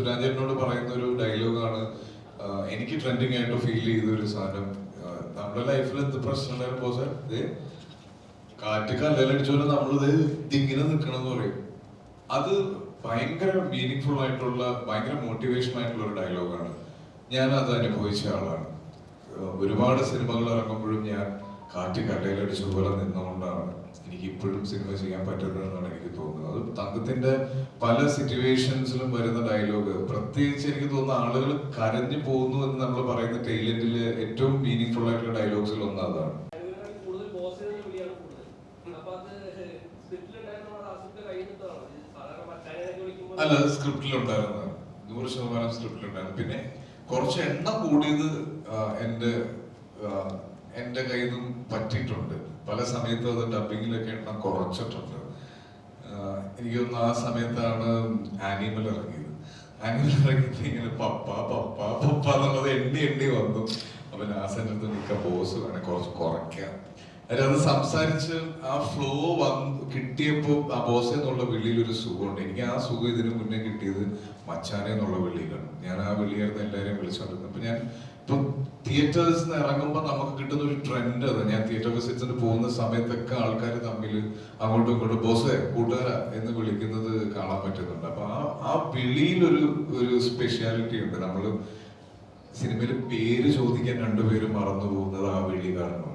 സുരാജേട്ടനോട് പറയുന്ന ഒരു ഡയലോഗാണ് എനിക്ക് ട്രെൻഡിങ് ആയിട്ട് ഫീൽ ചെയ്ത ഒരു സാധനം നമ്മുടെ ലൈഫിൽ എന്ത് പ്രശ്നം ഇത് കാറ്റ് കല്ലടിച്ചോലും നമ്മളിത് ഇതിങ്ങനെ നിൽക്കണം എന്ന് പറയും. അത് ഭയങ്കര മീനിങ് ഫുൾ ആയിട്ടുള്ള ഭയങ്കര മോട്ടിവേഷൻ ആയിട്ടുള്ള ഒരു ഡയലോഗാണ് ഞാൻ അത് അനുഭവിച്ച ആളാണ്. ഒരുപാട് സിനിമകൾ ഇറങ്ങുമ്പോഴും ഞാൻ കാറ്റ് കല്ലയിലടിച്ച പോലെ നിന്നുകൊണ്ടാണ് എനിക്ക് ഇപ്പോഴും സിനിമ ചെയ്യാൻ പറ്റുന്നതെന്നാണ് എനിക്ക് തോന്നുന്നത്. അത് തങ്കത്തിന്റെ പല സിറ്റുവേഷൻസിലും വരുന്ന ഡയലോഗ് പ്രത്യേകിച്ച് എനിക്ക് തോന്നുന്ന ആളുകൾ കരഞ്ഞു പോകുന്നു എന്ന് നമ്മൾ പറയുന്ന ടൈലന്റിൽ ഏറ്റവും മീനിങ് ഫുൾ ആയിട്ടുള്ള ഡയലോഗ്സിൽ ഒന്ന് അതാണ്. അല്ല അത് സ്ക്രിപ്റ്റിലുണ്ടായിരുന്നു. നൂറ് ശതമാനം സ്ക്രിപ്റ്റിലുണ്ടായിരുന്നു. പിന്നെ കുറച്ച് എണ്ണം കൂടിയത് എന്റെ എന്റെ എന്റെ കയ്യിൽ നിന്നും പറ്റിയിട്ടുണ്ട്. പല സമയത്തും അത് ഡബിങ്ങിലൊക്കെ എണ്ണം കുറച്ചിട്ടുണ്ട്. എനിക്ക് ആ സമയത്താണ് ആനിമൽ ഇറങ്ങിയത്. ആനിമൽ ഇറങ്ങിയത് ഇങ്ങനെ പപ്പ പപ്പ പപ്പ എന്നുള്ളത് എണ്ണി എണ്ണി വന്നു. അപ്പൊ ആ അടുത്ത് മിക്ക ബോസ് വേണേ കുറച്ച് കുറയ്ക്കാം. അത് സംസാരിച്ച് ആ ഫ്ലോ വന്ന് കിട്ടിയപ്പോൾ ആ ബോസ് എന്നുള്ള വിളിയിൽ ഒരു സുഖമുണ്ട്. എനിക്ക് ആ സുഖം ഇതിനു മുന്നേ കിട്ടിയത് മച്ചാനെ എന്നുള്ള വിളിയിലാണ് ഞാൻ ആ വിളിയായിരുന്നു എല്ലാവരെയും വിളിച്ചോണ്ടിരുന്നത്. അപ്പൊ ഞാൻ തിയേറ്റേഴ്സിൽ നിന്ന് ഇറങ്ങുമ്പോൾ നമുക്ക് കിട്ടുന്ന ഒരു ട്രെൻഡ് അത്. ഞാൻ തിയേറ്റർ വിസിറ്റ്സിന് പോകുന്ന സമയത്തൊക്കെ ആൾക്കാർ തമ്മിൽ അങ്ങോട്ടും ഇങ്ങോട്ടും ബോസേ കൂട്ടുകാരാ എന്ന് വിളിക്കുന്നത് കാണാൻ പറ്റുന്നുണ്ട്. അപ്പൊ ആ ആ വിളിയിലൊരു ഒരു സ്പെഷ്യാലിറ്റി ഉണ്ട്. നമ്മൾ സിനിമയിൽ പേര് ചോദിക്കാൻ രണ്ടുപേരും മറന്നു പോകുന്നത് ആ വിളി കാരണം.